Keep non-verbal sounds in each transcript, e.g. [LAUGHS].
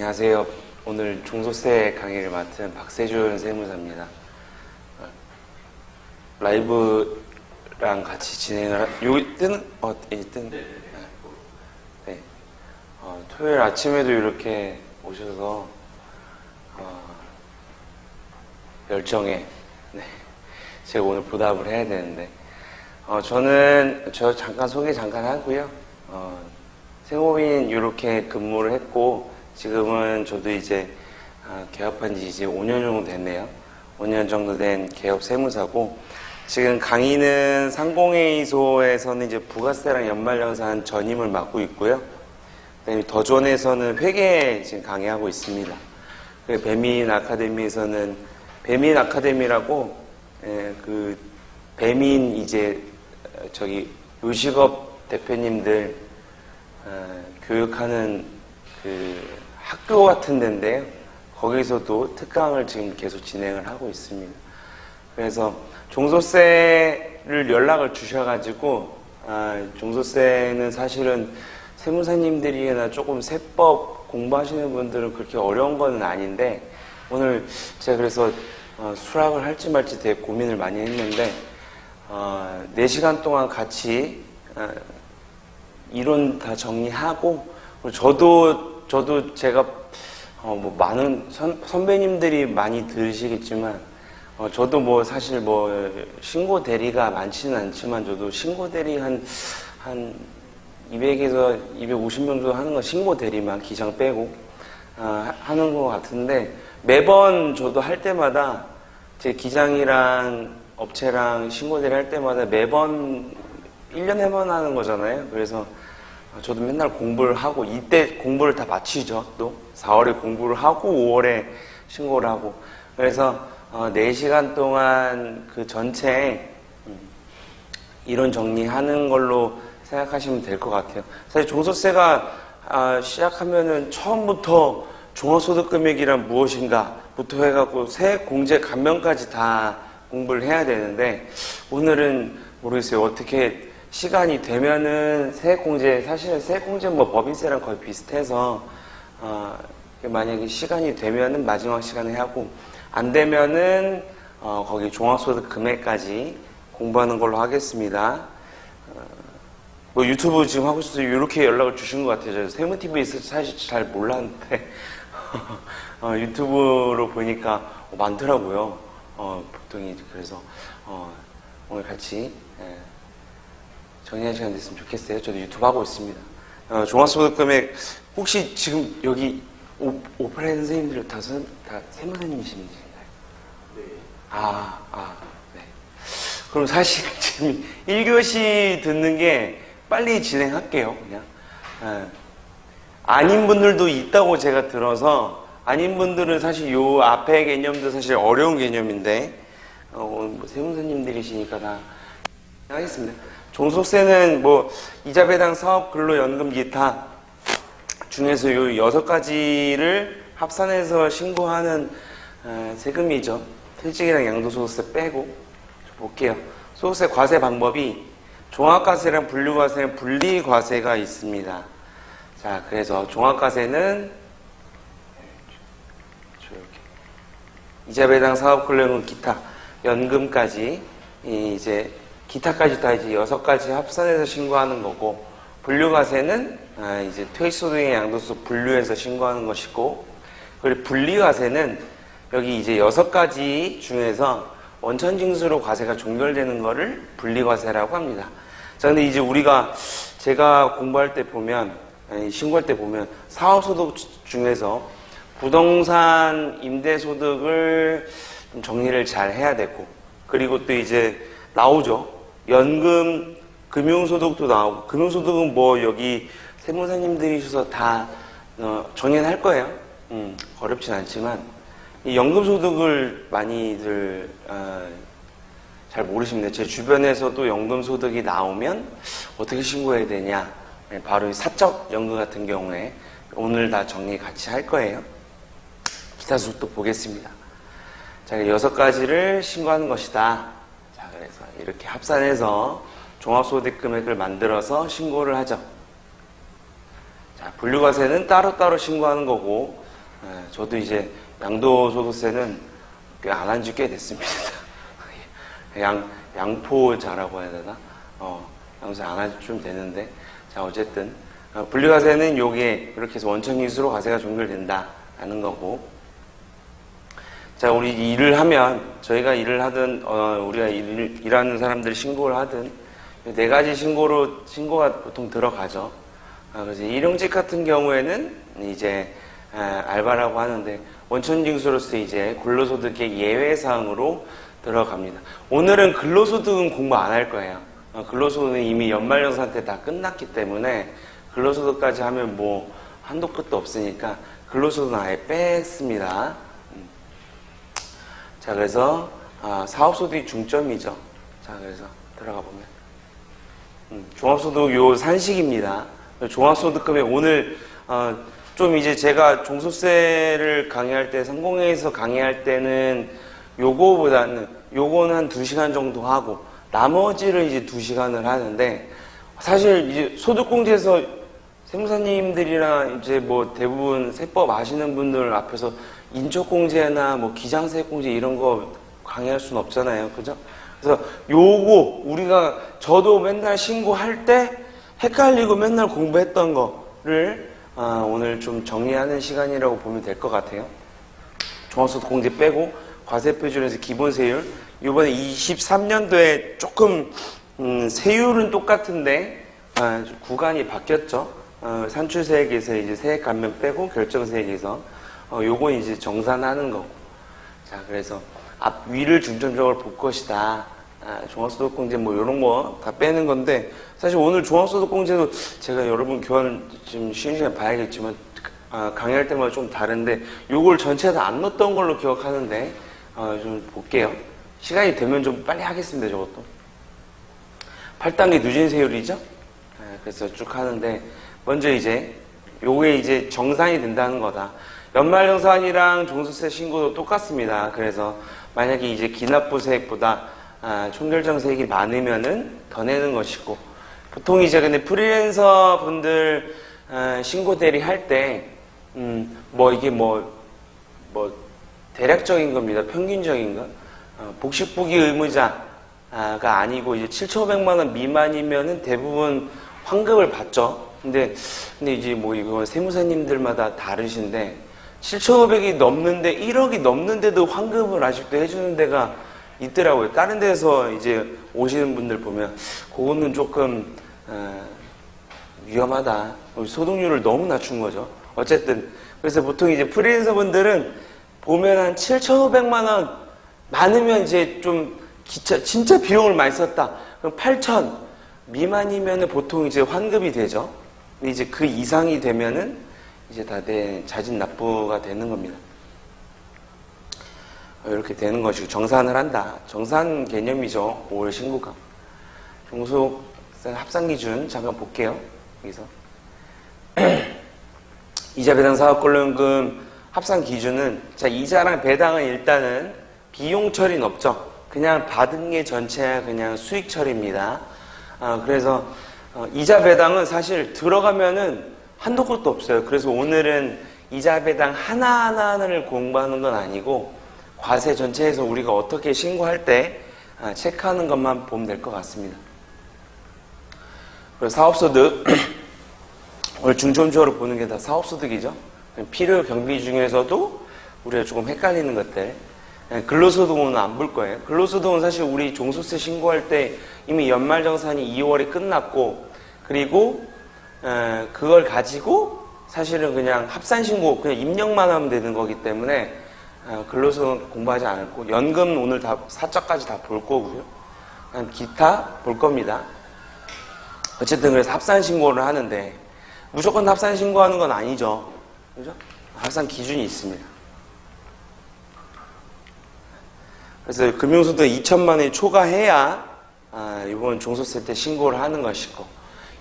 안녕하세요. 오늘 종소세 강의를 맡은 박세준 세무사입니다. 어, 라이브랑 같이 진행을 하, 여기 뜨는 어, 이 뜬. 네. 네. 어, 토요일 아침에도 이렇게 오셔서 어, 열정에 네. 제가 오늘 보답을 해야 되는데 어, 저는 저 잠깐 소개 잠깐 하고요. 어, 세모빈 이렇게 근무를 했고 지금은 저도 이제 아, 개업한 지 이제 5년 정도 됐네요. 5년 정도 된 개업 세무사고 지금 강의는 상공회의소에서는 이제 부가세랑 연말정산 전임을 맡고 있고요. 그다음에 더존에서는 회계 지금 강의하고 있습니다. 배민 아카데미에서는 배민 아카데미라고 예, 그 배민 이제 어, 저기 요식업 대표님들 어, 교육하는 그 학교 같은 데인데요. 거기서도 특강을 지금 계속 진행을 하고 있습니다. 그래서 종소세를 연락을 주셔가지고 아, 종소세는 사실은 세무사님들이나 조금 세법 공부하시는 분들은 그렇게 어려운 건 아닌데 오늘 제가 그래서 어, 수락을 할지 말지 되게 고민을 많이 했는데 어, 4시간 동안 같이 어, 이론 다 정리하고 저도 저도 제가 어, 뭐 많은 선, 선배님들이 많이 들으시겠지만 어, 저도 뭐 사실 뭐 신고 대리가 많지는 않지만 저도 신고 대리 한 한 200에서 250명 정도 하는 건 신고 대리만 기장 빼고 어, 하- 하는 것 같은데 매번 저도 할 때마다 제 기장이랑 업체랑 신고 대리 할 때마다 매번 1년에 번 하는 거잖아요. 그래서 어, 저도 맨날 공부를 하고 이때 공부를 다 마치죠. 또 4월에 공부를 하고 5월에 신고를 하고 그래서 어, 4시간 동안 그 전체에 음, 이론 정리하는 걸로 생각하시면 될 것 같아요. 사실 종소세가 아, 시작하면은 처음부터 종합소득금액이란 무엇인가부터 해갖고 세액 공제 감면까지 다 공부를 해야 되는데 오늘은 모르겠어요. 어떻게 시간이 되면은 세액 공제 사실은 세액 공제 뭐 법인세랑 거의 비슷해서 어, 만약에 시간이 되면은 마지막 시간에 하고 안 되면은 어, 거기 종합소득 금액까지 공부하는 걸로 하겠습니다. 뭐 유튜브 지금 하고 있어서 이렇게 연락을 주신 것 같아요. 저 세무TV 있을 때 사실 잘 몰랐는데 [LAUGHS] 어, 유튜브로 보니까 어, 많더라고요. 어, 보통이 그래서 어, 오늘 같이 예, 정리할 시간 됐으면 좋겠어요. 저도 유튜브 하고 있습니다. 어, 종합소득금액 혹시 지금 여기 오, 오프라인 선생님들 다, 선, 다 세무사님이신가요? 아, 아, 네. 그럼 사실 [LAUGHS] 지금 1교시 듣는 게 빨리 진행할게요, 그냥. 예. 아닌 분들도 있다고 제가 들어서, 아닌 분들은 사실 요 앞에 개념도 사실 어려운 개념인데, 어, 뭐 세무사님들이시니까 다 하겠습니다. 종속세는 뭐, 이자 배당 사업 근로 연금 기타 중에서 요 여섯 가지를 합산해서 신고하는 어, 세금이죠. 퇴직이랑 양도소득세 빼고 볼게요. 소득세 과세 방법이 종합과세랑 분류과세는 분리과세가 있습니다. 자, 그래서 종합과세는 이자 배당 사업 근로연금 기타 연금까지 이 이제 기타까지 다 이제 여섯 가지 합산해서 신고하는 거고 분류과세는 아, 이제 퇴직소득의 양도소 분류해서 신고하는 것이고 그리고 분리과세는 여기 이제 여섯 가지 중에서 원천징수로 과세가 종결되는 거를 분리과세라고 합니다. 자, 근데 이제 우리가 제가 공부할 때 보면 아니, 신고할 때 보면 사업소득 중에서 부동산 임대소득을 좀 정리를 잘 해야 되고 그리고 또 이제 나오죠. 연금 금융소득도 나오고 금융소득은 뭐 여기 세무사님들이셔서 다 어, 정리는 할 거예요. 음, 어렵진 않지만 이 연금소득을 많이들 어, 잘 모르십니다. 제 주변에서도 연금소득이 나오면 어떻게 신고해야 되냐. 네, 바로 이 사적 연금 같은 경우에 오늘 다 정리 같이 할 거예요. 기타 수도 보겠습니다. 자, 여섯 가지를 신고하는 것이다. 자, 그래서 이렇게 합산해서 종합소득 금액을 만들어서 신고를 하죠. 자, 분류과세는 따로따로 신고하는 거고, 예, 저도 이제 양도소득세는 꽤안한 지 꽤 됐습니다. [LAUGHS] 양, 양포자라고 해야 되나? 어, 양세 안한지좀 되는데. 자, 어쨌든. 어, 분리과세는 요게 이렇게 해서 원천기수로 과세가 종결된다라는 거고. 자, 우리 일을 하면, 저희가 일을 하든, 어, 우리가 일, 일하는 사람들 신고를 하든, 네 가지 신고로, 신고가 보통 들어가죠. 아, 그래서 일용직 같은 경우에는 이제, 아, 알바라고 하는데, 원천징수로서 이제 근로소득의 예외 사항으로 들어갑니다. 오늘은 근로소득은 공부 안 할 거예요. 어, 근로소득은 이미 연말정산때 다 끝났기 때문에, 근로소득까지 하면 뭐, 한도 끝도 없으니까, 근로소득은 아예 뺐습니다. 자, 그래서 아, 사업소득이 중점이죠. 자, 그래서 들어가 보면 음, 종합소득 요 산식입니다. 종합소득금에 오늘 어, 좀 이제 제가 종소세를 강의할 때 성공회에서 강의할 때는 요거보다는 요거는 한두 시간 정도 하고 나머지를 이제 두 시간을 하는데 사실 이제 소득공제에서 세무사님들이랑 이제 뭐 대부분 세법 아시는 분들 앞에서 인적공제나 뭐 기장세액공제 이런 거 강의할 수는 없잖아요. 그죠? 그래서 요거 우리가 저도 맨날 신고할 때 헷갈리고 맨날 공부했던 거를 아, 오늘 좀 정리하는 시간이라고 보면 될 것 같아요. 종합소득 공제 빼고 과세표준에서 기본세율 이번에 23년도에 조금 음, 세율은 똑같은데 아, 좀 구간이 바뀌었죠. 어, 산출세액에서 이제 세액 감면 빼고 결정세액에서 어, 요건 이제 정산하는 거고. 자, 그래서 앞 위를 중점적으로 볼 것이다. 아, 종합소득공제 뭐 이런 거 다 빼는 건데 사실 오늘 종합소득공제도 제가 여러분 교환 좀 쉬는 시간 봐야겠지만 아, 강의할 때마다 좀 다른데 요걸 전체 다 안 넣었던 걸로 기억하는데 어, 좀 볼게요. 시간이 되면 좀 빨리 하겠습니다. 저것도. 8단계 누진세율이죠. 아, 그래서 쭉 하는데 먼저 이제 요게 이제 정산이 된다는 거다. 연말정산이랑 종소세 신고도 똑같습니다. 그래서 만약에 이제 기납부세액보다 아, 총결정세액이 많으면은 더 내는 것이고 보통 이제 근데 프리랜서 분들 아, 신고 대리 할 때 음, 뭐 이게 뭐 뭐 대략적인 겁니다. 평균적인 거. 어, 복식부기 의무자가 아니고 이제 7,500만 원 미만이면은 대부분 환급을 받죠. 근데 근데 이제 뭐 이건 세무사님들마다 다르신데 7,500이 넘는데 1억이 넘는데도 환급을 아직도 해주는 데가 있더라고요. 다른 데서 이제 오시는 분들 보면 그거는 조금 어, 위험하다. 소득률을 너무 낮춘 거죠. 어쨌든 그래서 보통 이제 프리랜서 분들은 보면 한 7,500만 원 많으면 이제 좀 기차, 진짜 비용을 많이 썼다. 그럼 8,000 미만이면은 보통 이제 환급이 되죠. 근데 이제 그 이상이 되면은 이제 다 내 자진 납부가 되는 겁니다. 어, 이렇게 되는 것이고 정산을 한다. 정산 개념이죠. 5월 신고가. 종속 합산 기준 잠깐 볼게요. 여기서 [CLEARS THROAT] 이자 배당 사업 권리금 합산 기준은 자 이자랑 배당은 일단은 비용 처리는 없죠. 그냥 받은 게 전체야 그냥 수익 처리입니다. 아, 그래서 어, 이자 배당은 사실 들어가면은 한도 끝도 없어요. 그래서 오늘은 이자 배당 하나하나를 공부하는 건 아니고 과세 전체에서 우리가 어떻게 신고할 때 아, 체크하는 것만 보면 될 것 같습니다. 그리고 사업소득 [CLEARS THROAT] 오늘 중점적으로 보는 게 다 사업소득이죠. 필요 경비 중에서도 우리가 조금 헷갈리는 것들. 예, 근로소득은 안 볼 거예요. 근로소득은 사실 우리 종소세 신고할 때 이미 연말정산이 2월에 끝났고 그리고 에, 그걸 가지고 사실은 그냥 합산 신고 그냥 입력만 하면 되는 거기 때문에 어, 근로소득은 공부하지 않았고 연금 오늘 다 사적까지 다 볼 거고요. 기타 볼 겁니다. 어쨌든 그래서 합산 신고를 하는데 무조건 합산 신고하는 건 아니죠. 그죠? 합산 기준이 있습니다. 그래서 금융소득 2천만 원이 초과해야 아, 이번 종소세 때 신고를 하는 것이고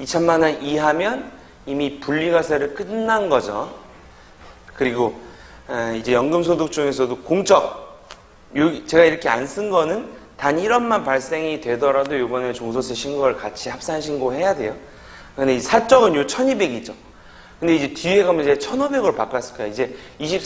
2천만 원 이하면 이미 분리과세를 끝난 거죠. 그리고 아, 이제 연금소득 중에서도 공적 요- 제가 이렇게 안 쓴 거는 단 1원만 발생이 되더라도 이번에 종소세 신고를 같이 합산 신고해야 돼요. 근데 이 사적은 요 1200이죠. 근데 이제 뒤에 가면 이제 1500으로 바꿨을 거예요. 이제 24